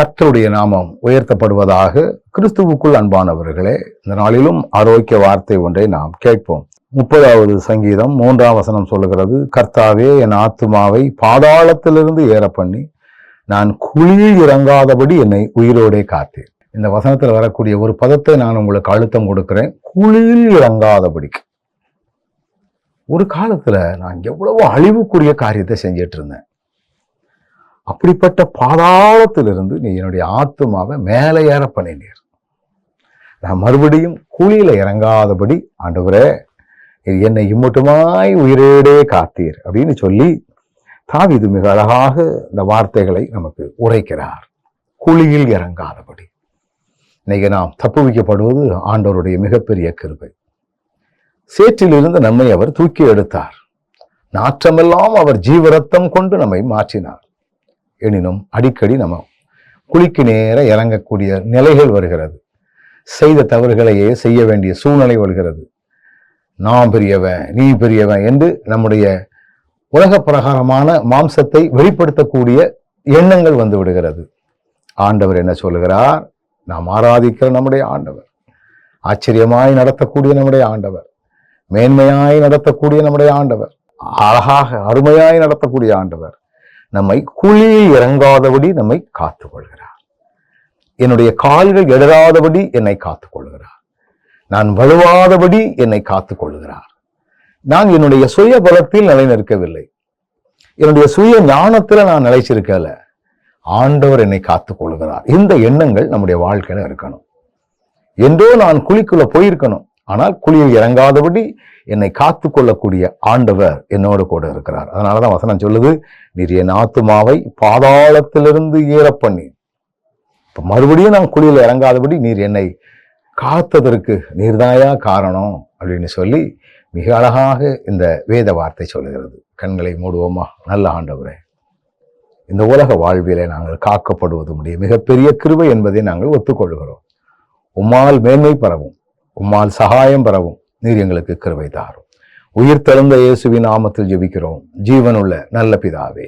கர்த்தருடைய நாமம் உயர்த்தப்படுவதாக கிறிஸ்துவுக்குள் அன்பானவர்களே இந்த நாளிலும் ஆரோக்கிய வார்த்தை ஒன்றை நாம் கேட்போம். முப்பதாவது சங்கீதம் மூன்றாம் வசனம் சொல்லுகிறது கர்த்தாவே என் ஆத்துமாவை பாதாளத்திலிருந்து ஏற பண்ணி நான் குழியில் இறங்காதபடி என்னை உயிரோடே காத்தேன் இந்த வசனத்தில் வரக்கூடிய ஒரு பதத்தை நான் உங்களுக்கு அழுத்தம் கொடுக்கிறேன். குழியில் இறங்காதபடிக்கு. ஒரு காலத்தில் நான் எவ்வளவோ அழிவுக்குரிய காரியத்தை செஞ்சிட்டு இருந்தேன். அப்படிப்பட்ட பாதாளத்திலிருந்து நீ என்னுடைய ஆத்மாவை மேலே ஏற பண்ணினீர். நான் மறுபடியும் குழியில இறங்காதபடி ஆண்டவரே என்னை இம்மட்டுமாய் உயிரேடே காத்தீர் அப்படின்னு சொல்லி தாவீது மிக அழகாக இந்த வார்த்தைகளை நமக்கு உரைக்கிறார். குழியில் இறங்காதபடி. இன்னைக்கு நாம் தப்புவிக்கப்படுவது ஆண்டவருடைய மிகப்பெரிய கிருபை. சேற்றிலிருந்து நம்மை அவர் தூக்கி எடுத்தார். நாற்றமெல்லாம் அவர் ஜீவரத்தம் கொண்டு நம்மை மாற்றினார். எனினும் அடிக்கடி நம்ம குளிக்கு நேர இறங்கக்கூடிய நிலைகள் வருகிறது. செய்த தவறுகளையே செய்ய வேண்டிய சூழ்நிலை வருகிறது. நான் பெரியவன் நீ பெரியவன் என்று நம்முடைய உலக பிரகாரமான மாம்சத்தை வெளிப்படுத்தக்கூடிய எண்ணங்கள் வந்து விடுகிறது. ஆண்டவர் என்ன சொல்லுகிறார்? நாம் ஆராதிக்கிற நம்முடைய ஆண்டவர் ஆச்சரியமாய் நடத்தக்கூடிய நம்முடைய ஆண்டவர் மேன்மையாய் நடத்தக்கூடிய நம்முடைய ஆண்டவர் அழகாக அருமையாய் நடத்தக்கூடிய ஆண்டவர் நம்மை குழியில் இறங்காதபடி நம்மை காத்துக்கொள்கிறார். என்னுடைய கால்கள் எழுதாதபடி என்னை காத்துக்கொள்கிறார். நான் வலுவாதபடி என்னை காத்துக்கொள்கிறார். நான் என்னுடைய சுய பலத்தில் நிலை நிற்கவில்லை என்னுடைய சுய ஞானத்தில் நான் நிலைச்சிருக்கல. ஆண்டவர் என்னை காத்துக்கொள்கிறார். இந்த எண்ணங்கள் நம்முடைய வாழ்க்கையில இருக்கணும். என்றோ நான் குழிக்குள்ள போயிருக்கணும். ஆனால் குழியில் இறங்காதபடி என்னை காத்து கொள்ளக்கூடிய ஆண்டவர் என்னோடு கூட இருக்கிறார். அதனாலதான் வசனம் சொல்லுது நீர் என் ஆத்துமாவை பாதாளத்திலிருந்து ஏற பண்ணி இப்போ மறுபடியும் நான் குழியில் இறங்காதபடி நீர் என்னை காத்ததற்கு நீர்தாயா காரணம் அப்படின்னு சொல்லி மிக அழகாக இந்த வேத வார்த்தை சொல்லுகிறது. கண்களை மூடுவோமா? நல்ல ஆண்டவரே இந்த உலக வாழ்விலே நாங்கள் காக்கப்படுவது மிகப்பெரிய கிருவை என்பதை நாங்கள் ஒத்துக்கொள்கிறோம். உம்மால் மேன்மை பரவும். உம்மால் சகாயம் பெறவும் நீர் எங்களுக்கு கிருவை தாரும். உயிர் தெழுந்த இயேசுவின் நாமத்தில் ஜெபிக்கிறோம். ஜீவனுள்ள நல்ல பிதாவே